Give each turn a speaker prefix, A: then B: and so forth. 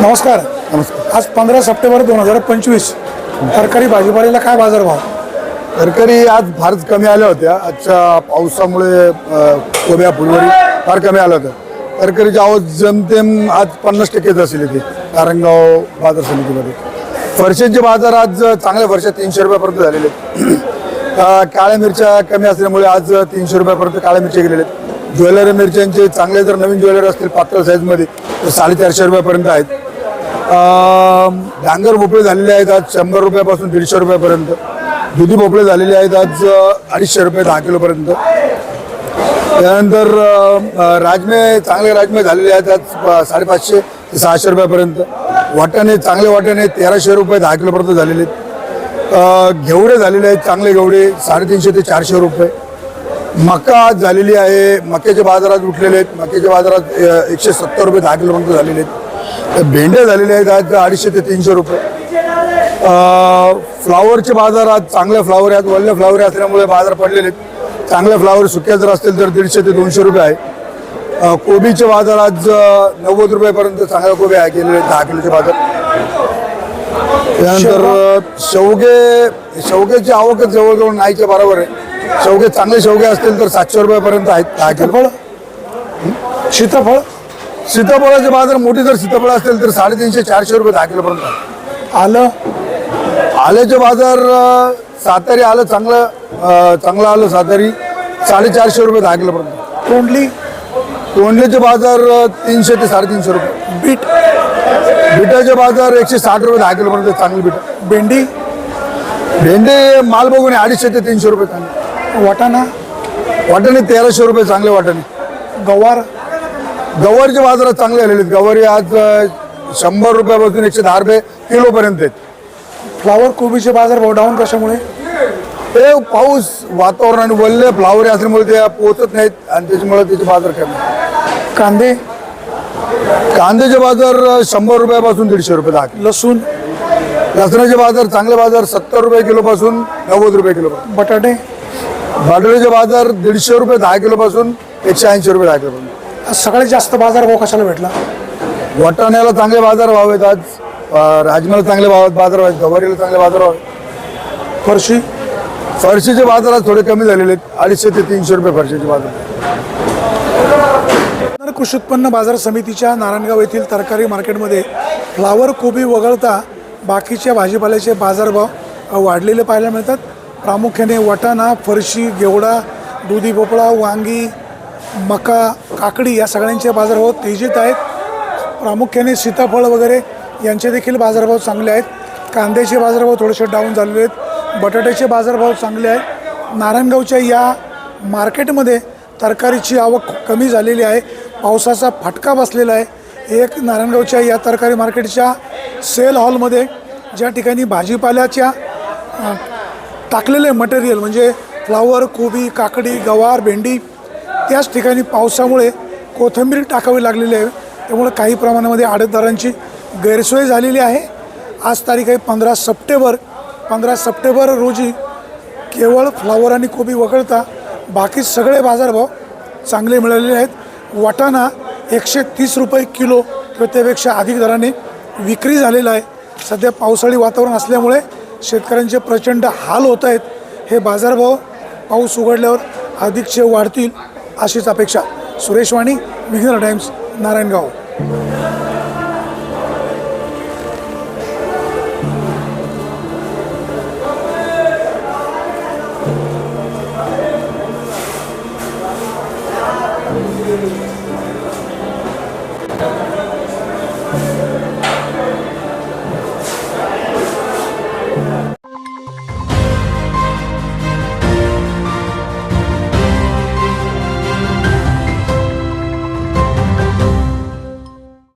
A: नमस्कार.
B: नमस्कार.
A: आज पंधरा सप्टेंबर दोन हजार पंचवीस. तरकारी भाजीपाल्याला काय बाजारभाव?
B: तरकारी आज फारच कमी आल्या होत्या. आजच्या पावसामुळे कोब्या फुलवरी फार कमी आल्या होत्या. तरकारीची आवक जमतेम आज पन्नास टक्केच असेल इथे नारायणगाव बाजार समितीमध्ये. फरशांचे बाजार आज चांगल्या फरशा तीनशे रुपयापर्यंत झालेले काळ्या मिरच्या कमी असल्यामुळे आज तीनशे रुपयापर्यंत काळ्या मिरच्या गेलेल्या आहेत. ज्वेलरी मिरच्यांचे चांगले जर नवीन ज्वेलरी असतील पातळ साईजमध्ये तर साडेचारशे रुपयापर्यंत आहेत. डांगर भोपळे झालेले आहेत आज शंभर रुपयापासून दीडशे रुपयापर्यंत. दुधी भोपळे झालेले आहेत आज अडीचशे रुपये दहा किलोपर्यंत. त्यानंतर राजमे चांगले राजमे झालेले आहेत आज साडेपाचशे ते सहाशे रुपयापर्यंत. वाटाणे चांगले वाटाणे तेराशे रुपये दहा किलोपर्यंत झालेले आहेत. घेवडे झालेले आहेत चांगले घेवडे साडेतीनशे ते चारशे रुपये. मका आज झालेली आहे मक्याचे बाजारात उठलेले आहेत. मक्याच्या बाजारात एकशे सत्तर रुपये दहा किलोपर्यंत झालेले आहेत. भेंड्या झालेल्या आहेत आज अडीचशे ते तीनशे रुपये. फ्लावरचे बाजार आज चांगले फ्लावर आहेत वल्ले फ्लावर असल्यामुळे बाजार पडलेले आहेत. चांगले फ्लावर सुक्या जर असतील तर दीडशे ते दोनशे रुपये आहे. कोबीचे बाजार आज नव्वद रुपयापर्यंत चांगल्या कोबी आहे गेलेले आहेत दहा किलोचे बाजार. त्यानंतर शेवगे शेवग्याची आवकच जवळजवळ नाहीच्या बरोबर आहे. शेवगे चांगले शेवगे असतील तर सातशे रुपयापर्यंत आहेत दहा किलो.
A: फळ सीताफळ
B: सीताफळाचे बाजार मोठी जर सीताफळ असतील तर साडेतीनशे चारशे रुपये दहा किलोपर्यंत.
A: आलं?
B: आल्याचे बाजार सातारी आलं चांगलं चांगलं आलं सातारी. साडेचारशे रुपये दहा किलोपर्यंत
A: तोंडली?
B: तोंडलीचे बाजार तीनशे ते साडेतीनशे रुपये.
A: बीट?
B: बिटाचे बाजार एकशे साठ रुपये दहा किलोपर्यंत चांगली बिट.
A: भेंडी?
B: भेंडे माल बघून अडीचशे ते तीनशे रुपये चांगले.
A: वाटाणा?
B: वाटाणे तेराशे रुपये चांगले वाटाणे.
A: गवार?
B: गवारीच्या बाजारात चांगले आलेले आहेत. गवारी आज शंभर रुपयापासून एकशे दहा रुपये किलोपर्यंत आहेत.
A: फ्लावर कोबीचे बाजारभाव डाऊन कशामुळे?
B: ते पाऊस वातावरण आणि वल्ले फ्लावर असल्यामुळे ते पोचत नाहीत आणि त्याच्यामुळे त्याचे बाजार कमी.
A: कांदे?
B: कांद्याचे बाजार शंभर रुपयापासून दीडशे रुपये दहा
A: लसूण?
B: लसणाचे बाजार चांगले बाजार सत्तर रुपये किलोपासून नव्वद रुपये किलो
A: बटाटे?
B: बटाट्याचे बाजार दीडशे रुपये दहा किलोपासून एकशे ऐंशी रुपये दहा
A: आज सगळ्यात जास्त बाजारभाव कशाला भेटला?
B: वाटाण्याला चांगले बाजार भाव आहेत आज. राजमाला चांगले भाव बाजार आहेत गवारीला चांगले बाजार भाव आहेत.
A: फरशी?
B: फरशीचे बाजार आज थोडे कमी झालेले आहेत. अडीचशे ते तीनशे रुपये फरशीचे बाजार.
A: कृषी उत्पन्न बाजार समितीच्या नारायणगाव येथील तरकारी मार्केटमध्ये फ्लावर कोबी वगळता बाकीच्या भाजीपाल्याचे बाजारभाव वाढलेले पाहायला मिळतात. प्रामुख्याने वाटाणा फरशी गेवडा दुधी भोपळा वांगी मका काकडी या सगळ्यांचे बाजारभाव तेजीत आहेत. प्रामुख्याने सीताफळ वगैरे यांचे देखील बाजारभाव चांगले आहेत. कांद्याचे बाजारभाव थोडेसे डाऊन झालेले आहेत. बटाट्याचे बाजारभाव चांगले आहेत. नारायणगावच्या या मार्केटमध्ये तरकारीची आवक कमी झालेली आहे. पावसाचा फटका बसलेला आहे. एक नारायणगावच्या या तरकारी मार्केटच्या सेल हॉलमध्ये ज्या ठिकाणी भाजीपाल्याच्या टाकलेले मटेरियल म्हणजे फ्लावर कोबी काकडी गवार भेंडी त्याच ठिकाणी पावसामुळे कोथिंबीर टाकावी लागलेली आहे. त्यामुळे काही प्रमाणामध्ये आडतदारांची गैरसोय झालेली आहे. आज तारीख आहे पंधरा सप्टेंबर. पंधरा सप्टेंबर रोजी केवळ फ्लावर आणि कोबी वगळता बाकी सगळे बाजारभाव चांगले मिळालेले आहेत. वाटाणा एकशे तीस रुपये किलो किंवा त्यापेक्षा अधिक दराने विक्री झालेला आहे. सध्या पावसाळी वातावरण असल्यामुळे शेतकऱ्यांचे प्रचंड हाल होत आहेत. हे बाजारभाव पाऊस उघडल्यावर अधिकचे वाढतील. अशीच अपेक्षा. सुरेश वाणी विघ्नर टाइम्स नारायणगाव.